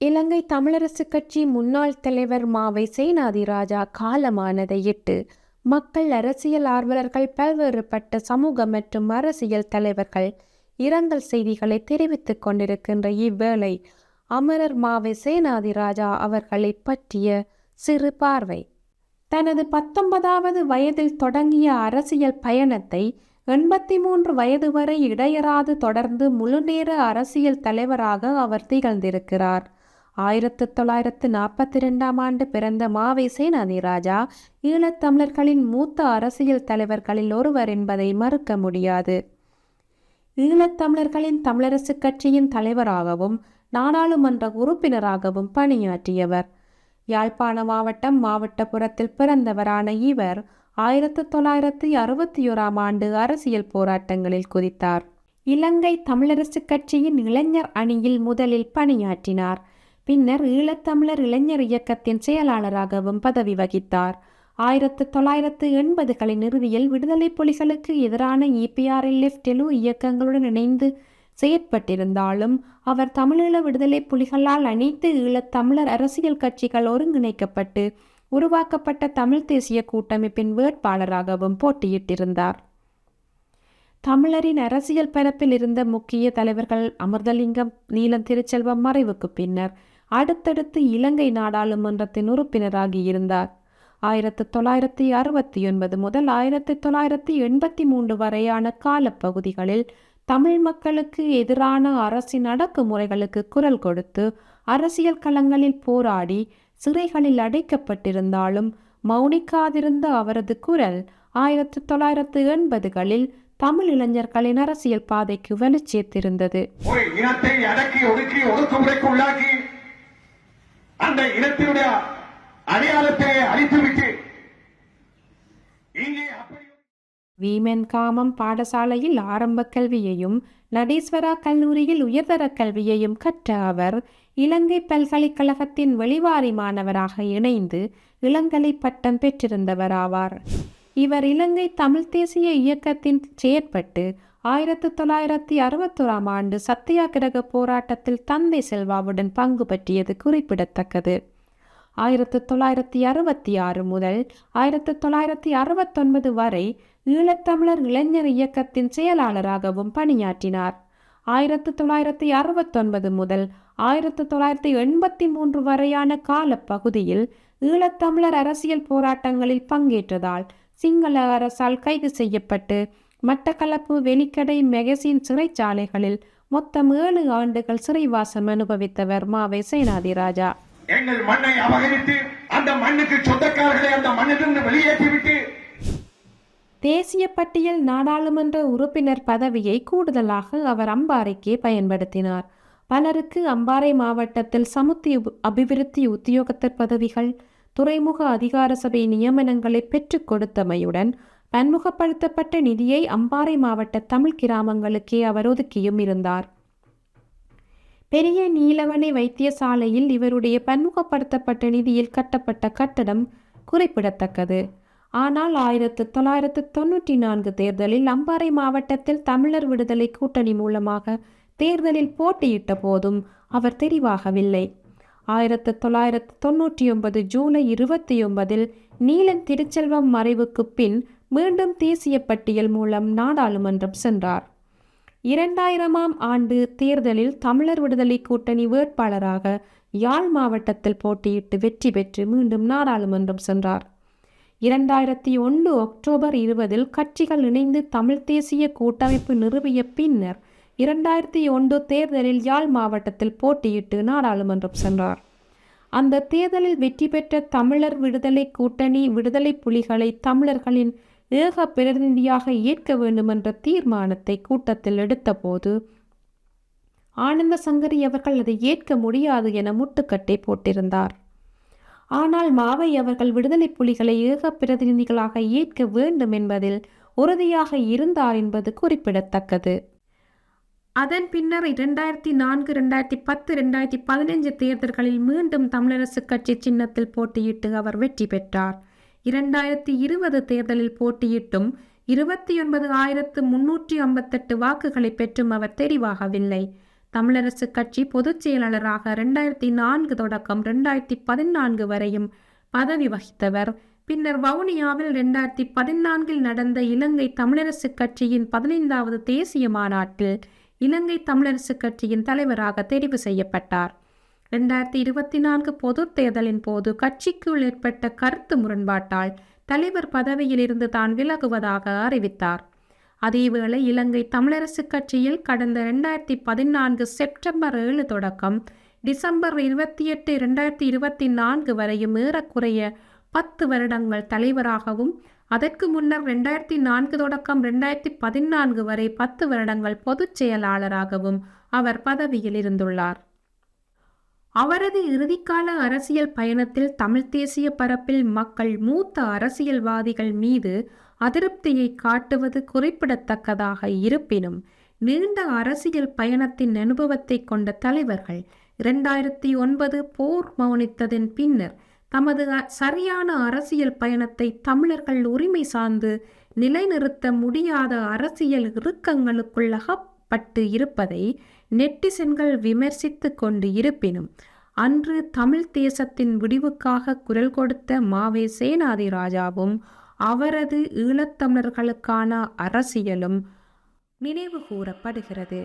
இலங்கை தமிழரசு கட்சி முன்னாள் தலைவர் மாவை சேனாதிராஜா காலமானதையிட்டு மக்கள் அரசியல் ஆர்வலர்கள் பல்வேறுபட்ட சமூக மற்றும் அரசியல் தலைவர்கள் இரங்கல் செய்திகளை தெரிவித்துக் கொண்டிருக்கின்ற இவ்வேளை அமரர் மாவை சேனாதிராஜா அவர்களை பற்றிய சிறு பார்வை. தனது பத்தொன்பதாவது வயதில் தொடங்கிய அரசியல் பயணத்தை எண்பத்தி மூன்று வயது வரை இடையறாது தொடர்ந்து முழுநேர அரசியல் தலைவராக அவர் திகழ்ந்திருக்கிறார். ஆயிரத்து தொள்ளாயிரத்து நாற்பத்தி ரெண்டாம் ஆண்டு பிறந்த மாவை சேனாதிராஜா ஈழத்தமிழர்களின் மூத்த அரசியல் தலைவர்களில் ஒருவர் என்பதை மறுக்க முடியாது. ஈழத்தமிழர்களின் தமிழரசு கட்சியின் தலைவராகவும் நாடாளுமன்ற உறுப்பினராகவும் பணியாற்றியவர். யாழ்ப்பாண மாவட்டம் மாவட்டபுரத்தில் பிறந்தவரான இவர் ஆயிரத்து தொள்ளாயிரத்தி அறுபத்தி ஓராம் ஆண்டு அரசியல் போராட்டங்களில் குதித்தார். இலங்கை தமிழரசு கட்சியின் இளைஞர் அணியில் முதலில் பணியாற்றினார். பின்னர் ஈழத்தமிழர் இளைஞர் இயக்கத்தின் செயலாளராகவும் பதவி வகித்தார். ஆயிரத்து தொள்ளாயிரத்து எண்பதுகளின் இறுதியில் விடுதலை புலிகளுக்கு எதிரான இபிஆர்எல்எஃப் டெலு இயக்கங்களுடன் இணைந்து செயற்பட்டிருந்தாலும் அவர் தமிழீழ விடுதலை புலிகளால் அனைத்து ஈழத்தமிழர் அரசியல் கட்சிகள் ஒருங்கிணைக்கப்பட்டு உருவாக்கப்பட்ட தமிழ் தேசிய கூட்டமைப்பின் வேட்பாளராகவும் போட்டியிட்டிருந்தார். தமிழரின் அரசியல் பரப்பில் இருந்த முக்கிய தலைவர்கள் அமிர்தலிங்கம் நீலம் திருச்செல்வம் மறைவுக்கு பின்னர் அடுத்தடுத்து இலங்கை நாடாளுமன்றத்தின் உறுப்பினராகி இருந்தார். ஆயிரத்து தொள்ளாயிரத்தி அறுபத்தி ஒன்பது முதல் ஆயிரத்தி தொள்ளாயிரத்தி எண்பத்தி மூன்று வரையான காலப்பகுதிகளில் தமிழ் மக்களுக்கு எதிரான அரசின் அடக்குமுறைகளுக்கு குரல் கொடுத்து அரசியல் களங்களில் போராடி சிறைகளில் அடைக்கப்பட்டிருந்தாலும் மௌனிக்காதிருந்த அவரது குரல் ஆயிரத்தி தொள்ளாயிரத்து எண்பதுகளில் தமிழ் இளைஞர்களின் அரசியல் பாதைக்கு வலுச்சேர்த்திருந்தது. ஒரு இனத்தை அடக்கி ஒடுக்கி ஒடுக்குமுறைக்கு உள்ளாக்கி அந்த இனத்தினுடைய அடையாளத்தை அழித்துவிட்டு இங்கே அப்படி காமம் பாடசாலையில் ஆரம்ப கல்வியையும் நடேஸ்வரா கல்லூரியில் உயர்தர கல்வியையும் கற்ற அவர் இலங்கை பல்கலைக்கழகத்தின் வெளிவாரி மாணவராக இணைந்து இளங்கலை பட்டம் பெற்றிருந்தவராவார் இவர் இலங்கை தமிழ் தேசிய இயக்கத்தின் செயற்பட்டு ஆயிரத்து தொள்ளாயிரத்தி அறுபத்தோராம் ஆண்டு சத்தியாகிரக போராட்டத்தில் தந்தை செல்வாவுடன் பங்கு பற்றியது குறிப்பிடத்தக்கது. ஆயிரத்து தொள்ளாயிரத்தி அறுபத்தி ஆறு முதல் ஆயிரத்து தொள்ளாயிரத்தி அறுபத்தொன்பது வரை ஈழத்தமிழர் இளைஞர் இயக்கத்தின் செயலாளராகவும் பணியாற்றினார். ஆயிரத்து தொள்ளாயிரத்தி அறுபத்தொன்பது முதல் ஆயிரத்து தொள்ளாயிரத்தி எண்பத்தி மூன்று வரையான காலப்பகுதியில் ஈழத்தமிழர் அரசியல் போராட்டங்களில் பங்கேற்றதால் சிங்கள அரசால் கைது செய்யப்பட்டு மட்டக்களப்பு வெலிக்கடை மெகசின் சிறைச்சாலைகளில் மொத்தம் ஏழு ஆண்டுகள் சிறைவாசம் அனுபவித்தவர் மாவை சேனாதிராஜா. எங்கள் மண்ணை அபகரித்து அந்த மண்ணுக்கு சொந்தக்காரர்களை அந்த மண்ணிலிருந்து வெளியேற்றிவிட்டு தேசிய பட்டியல் நாடாளுமன்ற உறுப்பினர் பதவியை கூடுதலாக அவர் அம்பாறைக்கே பயன்படுத்தினார். பலருக்கு அம்பாறை மாவட்டத்தில் சமுத்தி அபிவிருத்தி உத்தியோகத்தர் பதவிகள் துறைமுக அதிகார சபை நியமனங்களை பெற்றுக் கொடுத்தமையுடன் பன்முகப்படுத்தப்பட்ட நிதியை அம்பாறை மாவட்ட தமிழ் கிராமங்களுக்கே அவர் ஒதுக்கியும் இருந்தார். பெரிய நீலவனை வைத்தியசாலையில் இவருடைய பன்முகப்படுத்தப்பட்ட நிதியில் கட்டப்பட்ட கட்டடம் குறிப்பிடத்தக்கது. ஆனால் ஆயிரத்து தொள்ளாயிரத்து தொன்னூற்றி நான்கு தேர்தலில் அம்பாறை மாவட்டத்தில் தமிழர் விடுதலை கூட்டணி மூலமாக தேர்தலில் போட்டியிட்ட போதும் அவர் தெரிவாகவில்லை. ஆயிரத்து தொள்ளாயிரத்து தொன்னூற்றி ஒன்பது ஜூலை இருபத்தி ஒன்பதில் நீலன் திருச்செல்வம் மறைவுக்கு பின் மீண்டும் தேசிய பட்டியல் மூலம் நாடாளுமன்றம் சென்றார். இரண்டாயிரமாம் ஆண்டு தேர்தலில் தமிழர் விடுதலை கூட்டணி வேட்பாளராக யாழ் மாவட்டத்தில் போட்டியிட்டு வெற்றி பெற்று மீண்டும் நாடாளுமன்றம் சென்றார். இரண்டாயிரத்தி ஒன்று அக்டோபர் இருபதில் கட்சிகள் இணைந்து தமிழ் தேசிய கூட்டமைப்பு நிறுவிய பின்னர் இரண்டாயிரத்தி ஒன்று தேர்தலில் யாழ் மாவட்டத்தில் போட்டியிட்டு நாடாளுமன்றம் சென்றார். அந்த தேர்தலில் வெற்றி பெற்ற தமிழர் விடுதலை கூட்டணி விடுதலை புலிகளை தமிழர்களின் ஏக பிரதிநிதியாக ஏற்க வேண்டுமென்ற தீர்மானத்தை கூட்டத்தில் எடுத்தபோது ஆனந்த சங்கரி அவர்கள் அதை ஏற்க முடியாது என முட்டுக்கட்டை போட்டிருந்தார். ஆனால் மாவை அவர்கள் விடுதலை புலிகளை ஏக பிரதிநிதிகளாக ஏற்க வேண்டும் என்பதில் உறுதியாக இருந்தார் என்பது குறிப்பிடத்தக்கது. அதன் பின்னர் இரண்டாயிரத்தி நான்கு இரண்டாயிரத்தி பத்து இரண்டாயிரத்தி பதினைஞ்சு தேர்தல்களில் மீண்டும் தமிழரசு கட்சி சின்னத்தில் போட்டியிட்டு அவர் வெற்றி பெற்றார். இரண்டாயிரத்தி இருபது தேர்தலில் போட்டியிட்டும் இருபத்தி ஒன்பது ஆயிரத்து முன்னூற்றி ஐம்பத்தெட்டு வாக்குகளை பெற்றும் அவர் தெரிவாகவில்லை தமிழரசு கட்சி பொதுச் செயலாளராக ரெண்டாயிரத்தி நான்கு தொடக்கம் ரெண்டாயிரத்தி பதினான்கு வரையும் பதவி வகித்தவர். பின்னர் வவுனியாவில் ரெண்டாயிரத்தி பதினான்கில் நடந்த இலங்கை தமிழரசு கட்சியின் பதினைந்தாவது தேசிய மாநாட்டில் இலங்கை தமிழரசு கட்சியின் தலைவராக தெரிவு செய்யப்பட்டார். ரெண்டாயிரத்தி இருபத்தி நான்கு பொதுத் தேர்தலின் போது கட்சிக்குள் ஏற்பட்ட கருத்து முரண்பாட்டால் தலைவர் பதவியிலிருந்து தான் விலகுவதாக அறிவித்தார். அதேவேளை இலங்கை தமிழரசு கட்சியில் கடந்த ரெண்டாயிரத்தி பதினான்கு செப்டம்பர் ஏழு தொடக்கம் டிசம்பர் இருபத்தி எட்டு ரெண்டாயிரத்தி இருபத்தி நான்கு வரையும் ஏறக்குறைய பத்து வருடங்கள் தலைவராகவும் அதற்கு முன்னர் ரெண்டாயிரத்தி நான்கு தொடக்கம் ரெண்டாயிரத்தி பதினான்கு வரை பத்து வருடங்கள் பொதுச் செயலாளராகவும் அவர் பதவியில் இருந்துள்ளார். அவரது இறுதிக்கால அரசியல் பயணத்தில் தமிழ்த் தேசிய பரப்பில் மக்கள் மூத்த அரசியல்வாதிகள் மீது அதிருப்தியை காட்டுவது குறிப்பிடத்தக்கதாக இருப்பினும் நீண்ட அரசியல் பயணத்தின் அனுபவத்தை கொண்ட தலைவர்கள் இரண்டாயிரத்தி ஒன்பது போர் மௌனித்ததன் பின்னர் தமது சரியான அரசியல் பயணத்தை தமிழர்கள் உரிமை சார்ந்து நிலைநிறுத்த முடியாத அரசியல் இறுக்கங்களுக்குள் பட்டு இருப்பதை நெட்டிசன்கள் விமர்சித்து கொண்டு இருப்பினும் அன்று தமிழ் தேசத்தின் விடிவுக்காக குரல் கொடுத்த மாவே சேனாதி ராஜாவும் அவரது ஈழத்தமிழர்களுக்கான அரசியலும் நினைவு கூறப்படுகிறது.